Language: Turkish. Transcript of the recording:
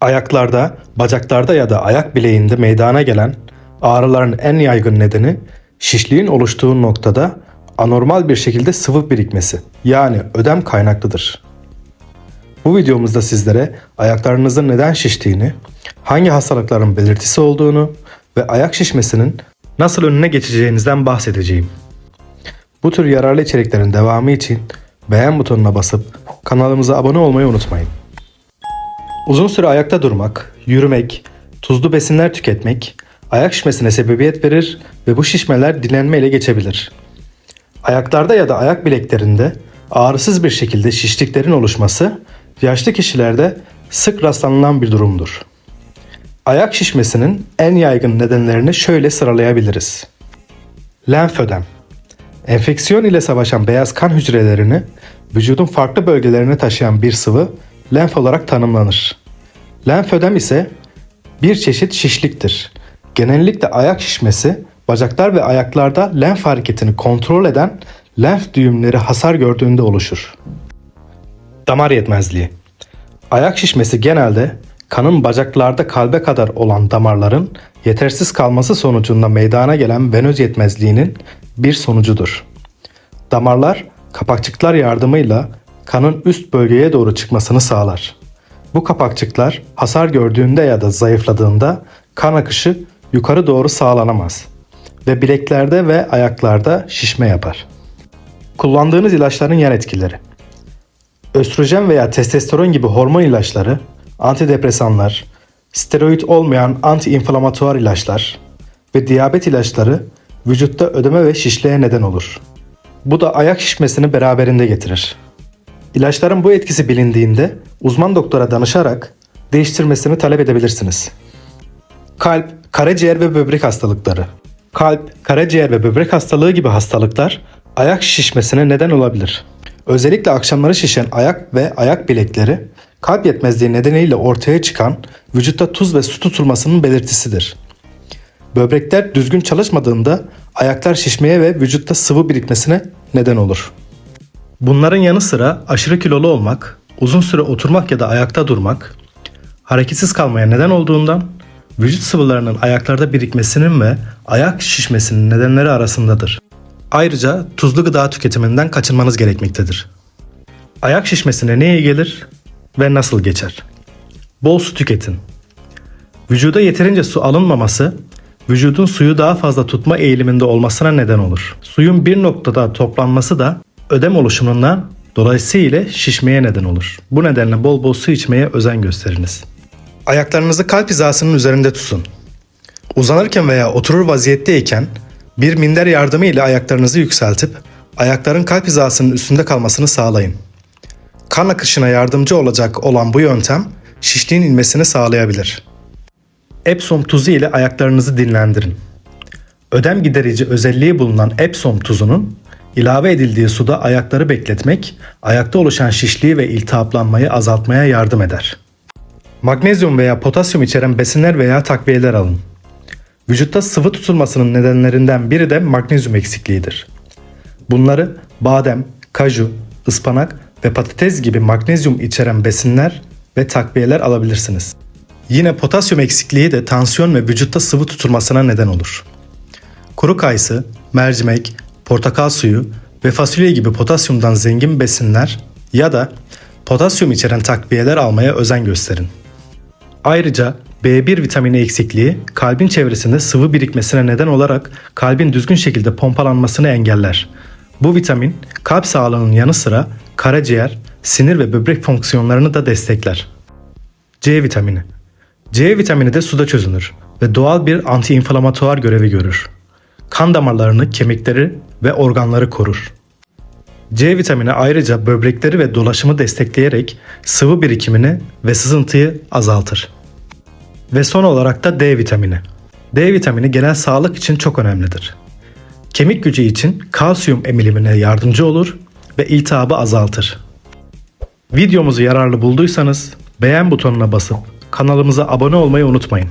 Ayaklarda, bacaklarda ya da ayak bileğinde meydana gelen ağrıların en yaygın nedeni şişliğin oluştuğu noktada anormal bir şekilde sıvı birikmesi yani ödem kaynaklıdır. Bu videomuzda sizlere ayaklarınızın neden şiştiğini, hangi hastalıkların belirtisi olduğunu ve ayak şişmesinin nasıl önüne geçeceğinizden bahsedeceğim. Bu tür yararlı içeriklerin devamı için beğen butonuna basıp kanalımıza abone olmayı unutmayın. Uzun süre ayakta durmak, yürümek, tuzlu besinler tüketmek ayak şişmesine sebebiyet verir ve bu şişmeler dinlenmeyle geçebilir. Ayaklarda ya da ayak bileklerinde ağrısız bir şekilde şişliklerin oluşması yaşlı kişilerde sık rastlanılan bir durumdur. Ayak şişmesinin en yaygın nedenlerini şöyle sıralayabiliriz. Lenfödem Enfeksiyon ile savaşan beyaz kan hücrelerini vücudun farklı bölgelerine taşıyan bir sıvı lenf olarak tanımlanır. Lenfödem ise bir çeşit şişliktir. Genellikle ayak şişmesi bacaklar ve ayaklarda lenf hareketini kontrol eden lenf düğümleri hasar gördüğünde oluşur. Damar yetmezliği Ayak şişmesi genelde kanın bacaklarda kalbe kadar olan damarların yetersiz kalması sonucunda meydana gelen venöz yetmezliğinin bir sonucudur. Damarlar kapakçıklar yardımıyla kanın üst bölgeye doğru çıkmasını sağlar. Bu kapakçıklar hasar gördüğünde ya da zayıfladığında kan akışı yukarı doğru sağlanamaz ve bileklerde ve ayaklarda şişme yapar. Kullandığınız ilaçların yan etkileri Östrojen veya testosteron gibi hormon ilaçları, antidepresanlar, steroid olmayan antiinflamatuar ilaçlar ve diyabet ilaçları vücutta ödeme ve şişliğe neden olur. Bu da ayak şişmesini beraberinde getirir. İlaçların bu etkisi bilindiğinde uzman doktora danışarak değiştirmesini talep edebilirsiniz. Kalp, karaciğer ve böbrek hastalıkları. Kalp, karaciğer ve böbrek hastalığı gibi hastalıklar ayak şişmesine neden olabilir. Özellikle akşamları şişen ayak ve ayak bilekleri kalp yetmezliği nedeniyle ortaya çıkan vücutta tuz ve su tutulmasının belirtisidir. Böbrekler düzgün çalışmadığında ayaklar şişmeye ve vücutta sıvı birikmesine neden olur. Bunların yanı sıra aşırı kilolu olmak, uzun süre oturmak ya da ayakta durmak, hareketsiz kalmaya neden olduğundan vücut sıvılarının ayaklarda birikmesinin ve ayak şişmesinin nedenleri arasındadır. Ayrıca tuzlu gıda tüketiminden kaçınmanız gerekmektedir. Ayak şişmesine ne iyi gelir ve nasıl geçer? Bol su tüketin. Vücuda yeterince su alınmaması vücudun suyu daha fazla tutma eğiliminde olmasına neden olur. Suyun bir noktada toplanması da ödem oluşumundan dolayısıyla şişmeye neden olur. Bu nedenle bol bol su içmeye özen gösteriniz. Ayaklarınızı kalp hizasının üzerinde tutun. Uzanırken veya oturur vaziyetteyken bir minder yardımı ile ayaklarınızı yükseltip ayakların kalp hizasının üstünde kalmasını sağlayın. Kan akışına yardımcı olacak olan bu yöntem şişliğin inmesini sağlayabilir. Epsom tuzu ile ayaklarınızı dinlendirin. Ödem giderici özelliği bulunan Epsom tuzunun ilave edildiği suda ayakları bekletmek, ayakta oluşan şişliği ve iltihaplanmayı azaltmaya yardım eder. Magnezyum veya potasyum içeren besinler veya takviyeler alın. Vücutta sıvı tutulmasının nedenlerinden biri de magnezyum eksikliğidir. Bunları badem, kaju, ıspanak ve patates gibi magnezyum içeren besinler ve takviyeler alabilirsiniz. Yine potasyum eksikliği de tansiyon ve vücutta sıvı tutulmasına neden olur. Kuru kayısı, mercimek, portakal suyu ve fasulye gibi potasyumdan zengin besinler ya da potasyum içeren takviyeler almaya özen gösterin. Ayrıca B1 vitamini eksikliği kalbin çevresinde sıvı birikmesine neden olarak kalbin düzgün şekilde pompalanmasını engeller. Bu vitamin kalp sağlığının yanı sıra karaciğer, sinir ve böbrek fonksiyonlarını da destekler. C vitamini C vitamini de suda çözünür ve doğal bir antiinflamatuar görevi görür. Kan damarlarını, kemikleri ve organları korur. C vitamini ayrıca böbrekleri ve dolaşımı destekleyerek sıvı birikimini ve sızıntıyı azaltır. Ve son olarak da D vitamini. D vitamini genel sağlık için çok önemlidir. Kemik gücü için kalsiyum emilimine yardımcı olur ve iltihabı azaltır. Videomuzu yararlı bulduysanız beğen butonuna basıp kanalımıza abone olmayı unutmayın.